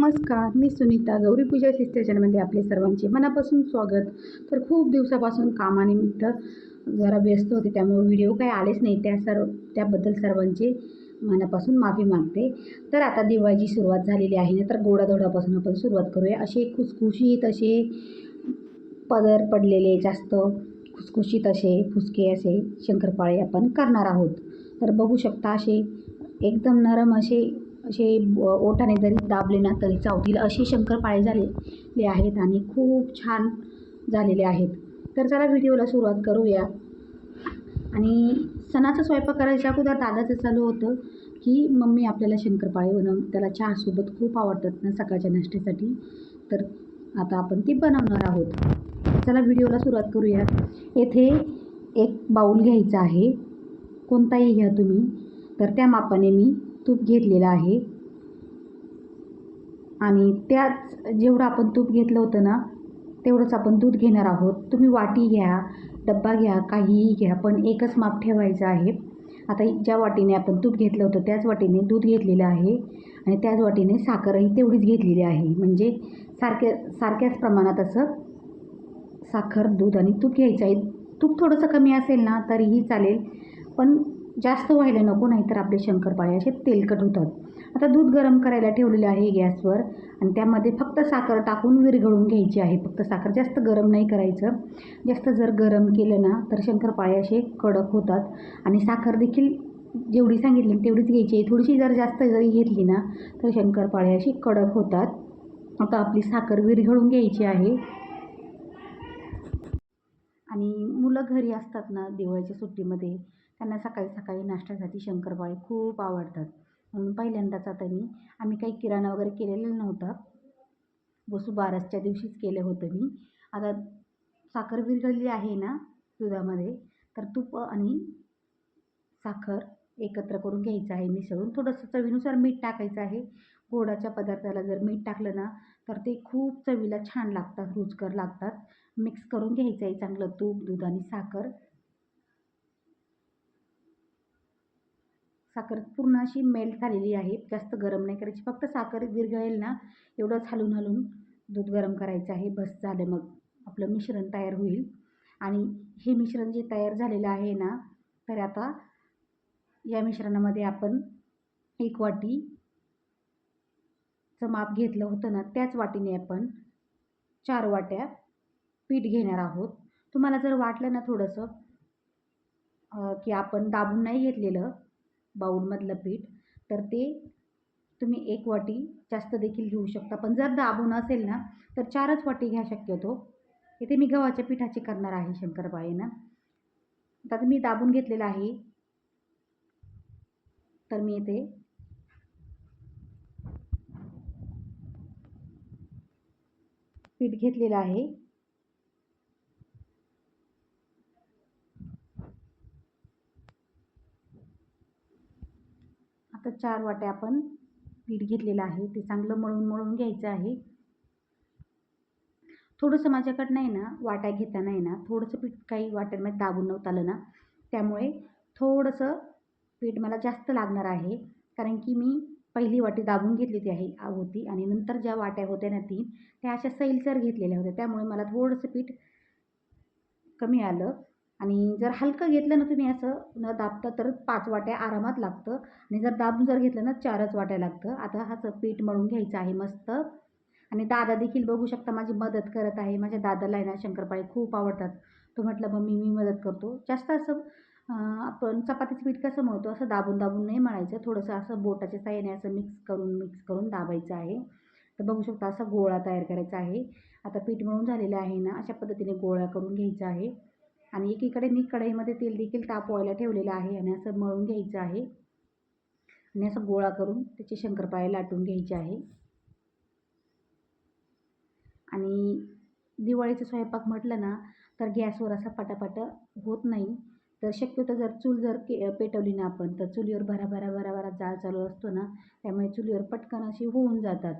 नमस्कार मी सुनीता गौरीपूजा सिस्टर चॅनलमध्ये आपले सर्वांचे मनापासून स्वागत. तर खूप दिवसापासून कामानिमित्त जरा व्यस्त होते त्यामुळे व्हिडिओ काही आलेच नाही. त्या सर्व त्याबद्दल सर्वांचे मनापासून माफी मागते. तर आता दिवाळीची सुरुवात झालेली आहे ना तर गोडाधोडापासून आपण सुरुवात करूया. असे खुसखुशीत असे पदर पडलेले जास्त खुसखुशीत असे फुसके असे शंकरपाळे आपण करणार आहोत. तर बघू शकता असे एकदम नरम असे असे ओठाने जरी दाबले ना तरी चावतील असे शंकरपाळे झालेले आहेत आणि खूप छान झालेले आहेत. तर चला व्हिडिओला सुरुवात करूया. आणि सणाचा स्वयंपाक करायच्या अगोदर दादाचं चालू होतं की मम्मी आपल्याला शंकरपाळे बनव त्याला चहासोबत खूप आवडतात ना सकाळच्या नाश्त्यासाठी. तर आता आपण ती बनवणार आहोत. चला व्हिडिओला सुरुवात करूया. येथे एक बाऊल घ्यायचा आहे. कोणताही घ्या तुम्ही. तर त्या मापाने मी तूप घेतलेलं आहे. आणि त्याच जेवढं आपण तूप घेतलं होतं ना तेवढंच आपण दूध घेणार आहोत. तुम्ही वाटी घ्या डब्बा घ्या काहीही घ्या पण एकच माप ठेवायचं आहे. आता ज्या वाटीने आपण तूप घेतलं होतं त्याच वाटीने दूध घेतलेलं आहे. आणि त्याच वाटीने साखरही तेवढीच घेतलेली आहे. म्हणजे सारख्या सारख्याच प्रमाणात असं साखर दूध आणि तूप घ्यायचं आहे. तूप थोडंसं कमी असेल ना तरीही चालेल. पण जास्त व्हायला नको नाहीतर आपले शंकरपाळे असे तेलकट होतात. आता दूध गरम करायला ठेवलेले आहे गॅसवर आणि त्यामध्ये फक्त साखर टाकून विरघळून घ्यायची आहे. फक्त साखर जास्त गरम नाही करायचं. जास्त जर गरम केलं ना तर शंकरपाळे असे कडक होतात. आणि साखर देखील जेवढी सांगितली तेवढीच घ्यायची आहे. थोडीशी जर जास्त जरी घेतली ना तर शंकरपाळे असे कडक होतात. आता आपली साखर विरघळून घ्यायची आहे. आणि मुलं घरी असतात ना दिवाळीच्या सुट्टीमध्ये त्यांना सकाळी सकाळी नाश्त्यासाठी शंकरपाळे खूप आवडतात. म्हणून पहिल्यांदाच आता मी आम्ही काही किराणा वगैरे केलेला नव्हता. वसुबारसच्या दिवशीच केलं होतं मी. आता साखर विरघळली आहे ना दुधामध्ये तर तूप आणि साखर एकत्र करून घ्यायचं आहे मिसळून. थोडंसं चवीनुसार मीठ टाकायचं आहे. गोडाच्या पदार्थाला जर मीठ टाकलं ना तर ते खूप चवीला छान लागतात रुचकर लागतात. मिक्स करून घ्यायचं आहे चांगलं तूप दूध आणि साखर. साखर पूर्ण अशी मेल्ट झालेली आहे. जास्त गरम नाही करायची. फक्त साखर विरघळेल ना एवढंच हलून हलून दूध गरम करायचं आहे. बस झालं मग. आपलं मिश्रण तयार होईल. आणि हे मिश्रण जे तयार झालेलं आहे ना तर आता या मिश्रणामध्ये आपण एक वाटी चं माप घेतलं होतं ना त्याच वाटीने आपण चार वाट्या पीठ घेणार आहोत. तुम्हाला जर वाटलं ना थोडंसं की आपण दाबून नाही घेतलेलं बाऊलमधलं पीठ तर ते तुम्ही एक वाटी जास्त देखील घेऊ शकता. पण जर दाबून असेल ना तर चारच वाटी घ्या शक्यतो. इथे मी गव्हाच्या पिठाची करणार आहे शंकरबाईनं आता मी दाबून घेतलेलं आहे. तर मी इथे पीठ घेतलेलं आहे. चार वाट्या आपण पीठ घेतलेलं आहे. ते चांगलं मळून मळून घ्यायचं आहे. थोडंसं माझ्याकडनं आहे ना वाट्या घेताना आहे ना थोडंसं पीठ काही वाट्यांमध्ये दाबून नव्हतं आलं ना त्यामुळे थोडंसं पीठ मला जास्त लागणार आहे. कारण की मी पहिली वाटी दाबून घेतलेली आहे आ- होती आणि नंतर ज्या वाट्या होत्या ना तीन त्या अशा सैलसर घेतलेल्या होत्या. त्यामुळे मला थोडंसं पीठ कमी आलं. आणि जर हलकं घेतलं ना तुम्ही असं न दाबता तर पाच वाट्या आरामात लागतं. आणि जर दाबून जर घेतलं ना चारच वाट्या लागतं. आता हाचं पीठ मळून घ्यायचं आहे मस्त. आणि दादा देखील बघू शकता माझी मदत करत आहे. माझ्या दादाला आहे ना शंकरपाळे खूप आवडतात. तो म्हटलं मम्मी मी मदत करतो. जास्त असं आपण चपातीचं पीठ कसं मळतो असं दाबून दाबून नाही मळायचं. थोडंसं असं बोटाच्या साह्याने असं मिक्स करून मिक्स करून दाबायचं आहे. तर बघू शकता असा गोळा तयार करायचा आहे. आता पीठ मळून झालेलं आहे ना अशा पद्धतीने गोळा करून घ्यायचा आहे. आणि एकीकडे मी कढईमध्ये तेल देखील तापवायला ठेवलेलं आहे आणि असं मळून घ्यायचं आहे. आणि असं गोळा करून त्याची शंकरपाळे लाटून घ्यायचे आहे. आणि दिवाळीचा स्वयंपाक म्हटलं ना तर गॅसवर असा पटापट होत नाही. तर शक्यतो जर चूल जर के पेटवली ना आपण तर चुलीवर भराभरा भराभरा जाळ चालू असतो ना त्यामुळे चुलीवर पटकन अशी होऊन जातात.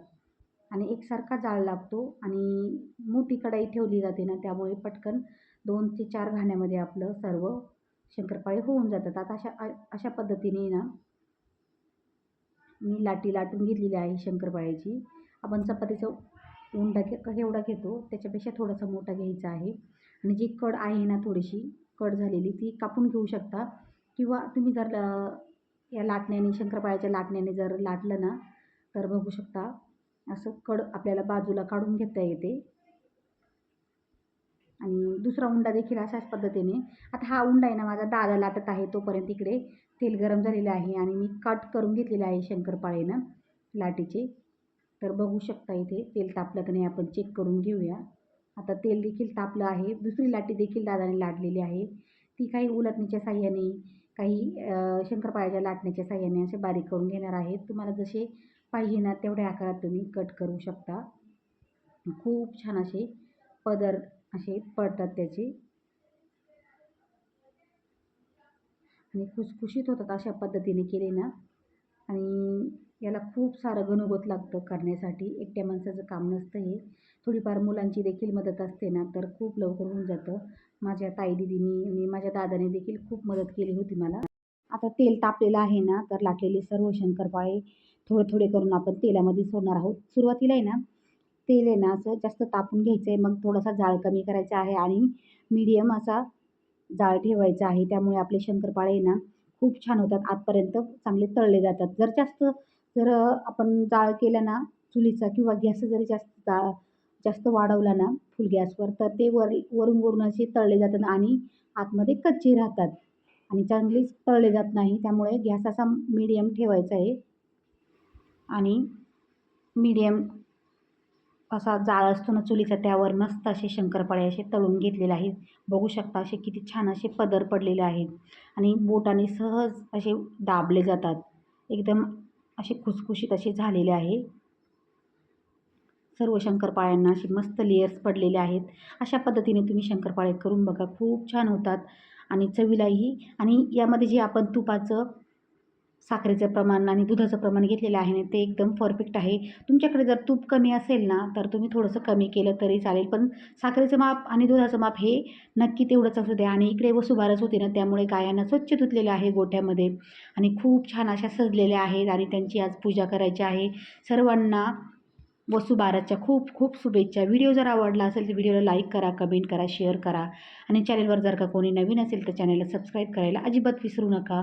आणि एकसारखा जाळ लागतो आणि मोठी कढाई ठेवली जाते ना त्यामुळे पटकन दोन ते चार घाण्यामध्ये आपलं सर्व शंकरपाळे होऊन जातात. आता अशा अशा पद्धतीने ना मी लाटी लाटून घेतलेली आहे शंकरपाळ्याची. आपण चपातीचा उंडा घे केवढा घेतो त्याच्यापेक्षा थोडासा मोठा घ्यायचा आहे. आणि जी कड आहे ना थोडीशी कड झालेली ती कापून घेऊ शकता. किंवा तुम्ही जर या लाटण्याने शंकरपाळ्याच्या लाटण्याने जर लाटलं ना तर बघू शकता. असं कड आपल्याला बाजूला काढून घेता येते. आणि दुसरा उंडा देखील अशाच पद्धतीने. आता हा उंडा आहे ना माझा दादा लाटत आहे तोपर्यंत इकडे. तेल गरम झालेलं आहे आणि मी कट करून घेतलेलं आहे शंकरपाळेनं लाटीचे. तर बघू शकता इथे तेल तापलं की नाही आपण चेक करून घेऊया. आता तेल देखील तापलं आहे. दुसरी लाटी देखील दादाने लाटलेली आहे. ती काही उलटणीच्या साह्याने काही शंकरपाळ्याच्या लाटण्याच्या साह्याने असे बारीक करून घेणार आहेत. तुम्हाला जसे पाहिजे ना तेवढ्या आकारात तुम्ही कट करू शकता. खूप छान असे पदर असे पडतात त्याचे. आणि खुसखुशीत होतात अशा पद्धतीने केले ना. आणि याला खूप सारं गणगोत लागतं करण्यासाठी. एकट्या माणसाचं काम नसतं हे. थोडीफार मुलांची देखील मदत असते ना तर खूप लवकर होऊन जातं. माझ्या ताई दिदीनी आणि माझ्या दादाने देखील खूप मदत केली होती मला. आता तेल तापलेलं आहे ना तर लाटलेले सर्व शंकरपाळे थोडे थोडे करून आपण तेलामध्ये सोडणार आहोत. सुरुवातीला आहे ना तेल आहे ना असं जास्त तापून घ्यायचं आहे मग थोडासा जाळ कमी करायचा आहे आणि मीडियम असा जाळ ठेवायचा आहे. त्यामुळे आपले शंकरपाळे आहे ना खूप छान होतात. आतपर्यंत चांगले तळले जातात. जर जास्त जर आपण जाळ केला ना चुलीचा किंवा गॅस जरी जास्त जाळ जास्त वाढवला ना फुल गॅसवर तर ते वर वरून वरून असे तळले जातात आणि आतमध्ये कच्चे राहतात. आणि चांगलेच तळले जात नाही. त्यामुळे गॅस असा मीडियम ठेवायचा आहे. आणि मीडियम असा जाळ असतो ना चुलीचा त्यावर मस्त असे शंकरपाळे असे तळून घेतलेले आहेत. बघू शकता असे किती छान असे पदर पडलेले आहेत. आणि बोटाने सहज असे दाबले जातात. एकदम असे खुसखुशीत असे झालेले आहे. सर्व शंकरपाळ्यांना असे मस्त लेयर्स पडलेले आहेत. अशा पद्धतीने तुम्ही शंकरपाळे करून बघा. खूप छान होतात. आणि चवीलाही. आणि यामध्ये जे आपण तुपाचं साखरेचं प्रमाण आणि दुधाचं प्रमाण घेतलेलं आहे ना ते एकदम परफेक्ट आहे. तुमच्याकडे जर तूप कमी असेल ना तर तुम्ही थोडंसं कमी केलं तरी चालेल. पण साखरेचं माप आणि दुधाचं माप हे नक्की तेवढंच असू द्या आणि इकडे वसुभारस होते ना त्यामुळे गायांना स्वच्छ धुतलेलं आहे गोठ्यामध्ये. आणि खूप छान अशा सजलेल्या आहेत आणि त्यांची आज पूजा करायची आहे. सर्वांना वसुभारतच्या खूप खूप शुभेच्छा. व्हिडिओ जर आवडला असेल तर व्हिडिओला लाईक करा कमेंट करा शेअर करा. आणि चॅनलवर जर का कोणी नवीन असेल तर चॅनलला सबस्क्राईब करायला अजिबात विसरू नका.